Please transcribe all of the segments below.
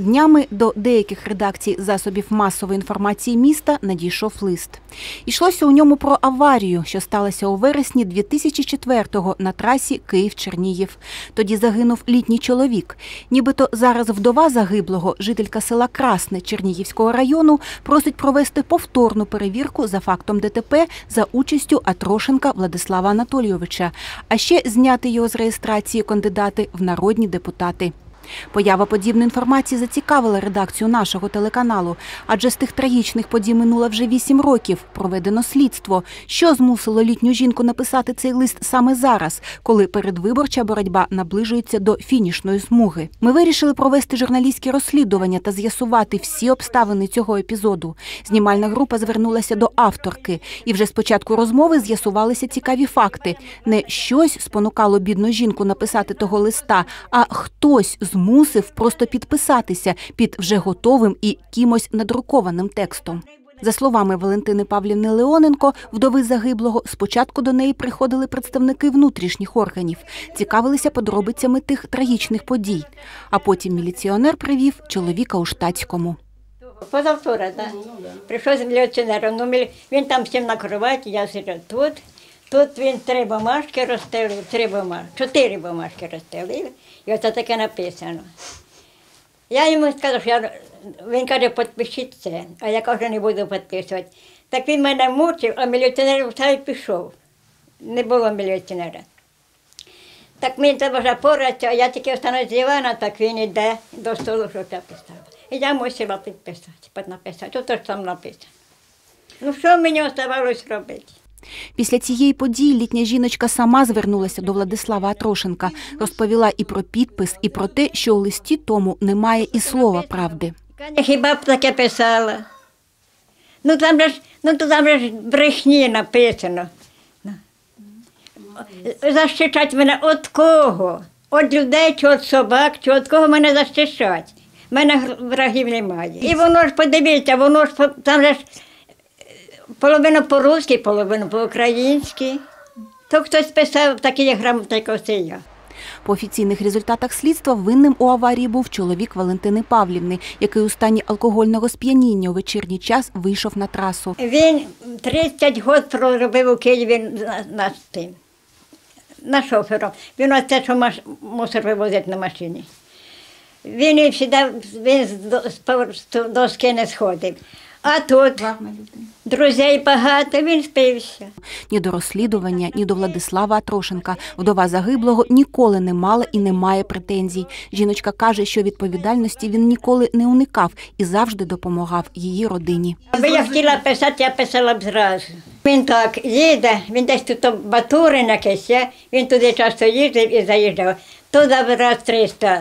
Днями до деяких редакцій засобів масової інформації міста надійшов лист. Йшлося у ньому про аварію, що сталася у вересні 2004-го на трасі Київ-Чернігів. Тоді загинув літній чоловік. Нібито зараз вдова загиблого, жителька села Красне Чернігівського району, просить провести повторну перевірку за фактом ДТП за участю Атрошенка Владислава Анатолійовича, а ще зняти його з реєстрації кандидати в народні депутати. Поява подібної інформації зацікавила редакцію нашого телеканалу, адже з тих трагічних подій минуло вже вісім років. Проведено слідство. Що змусило літню жінку написати цей лист саме зараз, коли передвиборча боротьба наближується до фінішної смуги? Ми вирішили провести журналістське розслідування та з'ясувати всі обставини цього епізоду. Знімальна група звернулася до авторки, і вже з початку розмови з'ясувалися цікаві факти. Не щось спонукало бідну жінку написати того листа, а хтось змусив просто підписатися під вже готовим і кимось надрукованим текстом. За словами Валентини Павлівни Леоненко, вдови загиблого, спочатку до неї приходили представники внутрішніх органів, цікавилися подробицями тих трагічних подій. А потім міліціонер привів чоловіка у штатському. Позавчора, так. Прийшов з міліціонером. Ну, він там сів на кроваті, я сиджу тут. Тут він три бумажки розстелив, три бумажки, чотири бумажки розстелив, і оце таке написано. Я йому сказав, що я, він каже, підпишіть це, а я кажу, не буду підписувати. Так він мене мучив, а міліціонер встав і пішов. Не було міліціонера. Так мені треба вже поратися, а я тільки встану з дивана, так він йде до столу, що я писав. І я мусила підписати, піднаписати. Ото ж там написано. Ну що мені оставалось робити? Після цієї події літня жіночка сама звернулася до Владислава Атрошенка, розповіла і про підпис, і про те, що у листі тому немає і слова правди. Хіба б таке писала? Ну там ж, ну там ж брехні написано. Защищать мене від кого? Від людей, чи від собак, чи від кого мене защищать? У мене врагів немає. І воно ж подивіться, воно ж там же ж половину по-русски, половину по-українськи. То хтось писав такі грамоти, як я. По офіційних результатах слідства винним у аварії був чоловік Валентини Павлівни, який у стані алкогольного сп'яніння у вечірній час вийшов на трасу. Він 30 років проробив у Києві на, тим, на шофером. Він оце, що маш, мусор вивозить на машині. Він і всегда, він з доски не сходив. А тут друзей багато, він спився. Ні до розслідування, ні до Владислава Атрошенка. Вдова загиблого ніколи не мала і не має претензій. Жіночка каже, що відповідальності він ніколи не уникав і завжди допомагав її родині. Аби я хотіла писати, я писала б зразу. Він так їде, він десь тут Батурин якийсь є, він туди часто їздив і заїжджав. Туди раз 300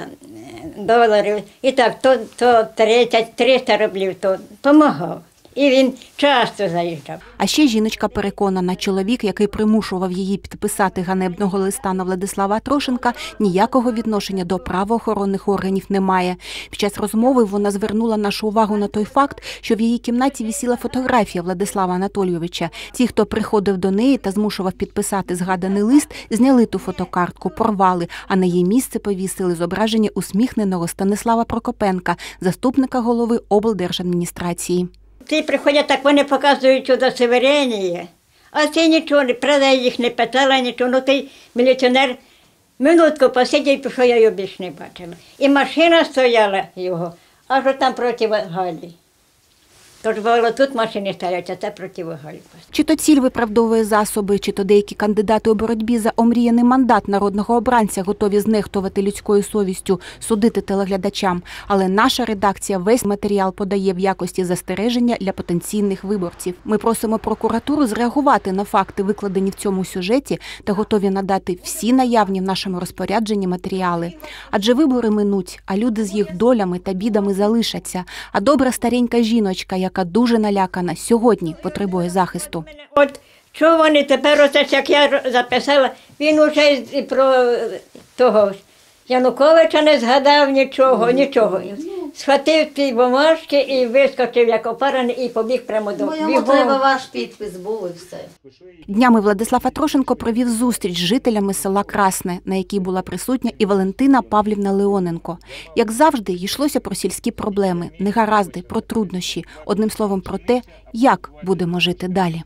доларів, і так, то, то 30, 300 рублів, то допомагав. І він часто заїжджав. А ще жіночка переконана, чоловік, який примушував її підписати ганебного листа на Владислава Трошенка, ніякого відношення до правоохоронних органів не має. Під час розмови вона звернула нашу увагу на той факт, що в її кімнаті вісіла фотографія Владислава Анатолійовича. Ті, хто приходив до неї та змушував підписати згаданий лист, зняли ту фотокартку, порвали, а на її місце повісили зображення усміхненого Станислава Прокопенка, заступника голови облдержадміністрації. Ті приходять, так вони показують удостоверення, а ти нічого, не- правда, їх не питала, нічого. Ну ти міліціонер минутку посидів і пішов, я його більше не бачила. І машина стояла його, аж там проти Галі. Тож бувало, тут машини стоять, а це проти Галі. Чи то ціль виправдовує засоби, чи то деякі кандидати у боротьбі за омріяний мандат народного обранця готові знехтувати людською совістю, судити телеглядачам. Але наша редакція весь матеріал подає в якості застереження для потенційних виборців. Ми просимо прокуратуру зреагувати на факти, викладені в цьому сюжеті, та готові надати всі наявні в нашому розпорядженні матеріали. Адже вибори минуть, а люди з їх долями та бідами залишаться. А добра старенька жіночка, яка дуже налякана, сьогодні потребує захисту. От що вони тепер, оце як я записала, він уже про того Януковича не згадав нічого, нічого. Схватив ті бумажки і вискочив як опарений і побіг прямо до Бо йому бігом. треба ваш підпис був і все. Днями Владислав Атрошенко провів зустріч з жителями села Красне, на якій була присутня і Валентина Павлівна Леоненко. Як завжди, йшлося про сільські проблеми, негаразди, про труднощі, одним словом, про те, як будемо жити далі.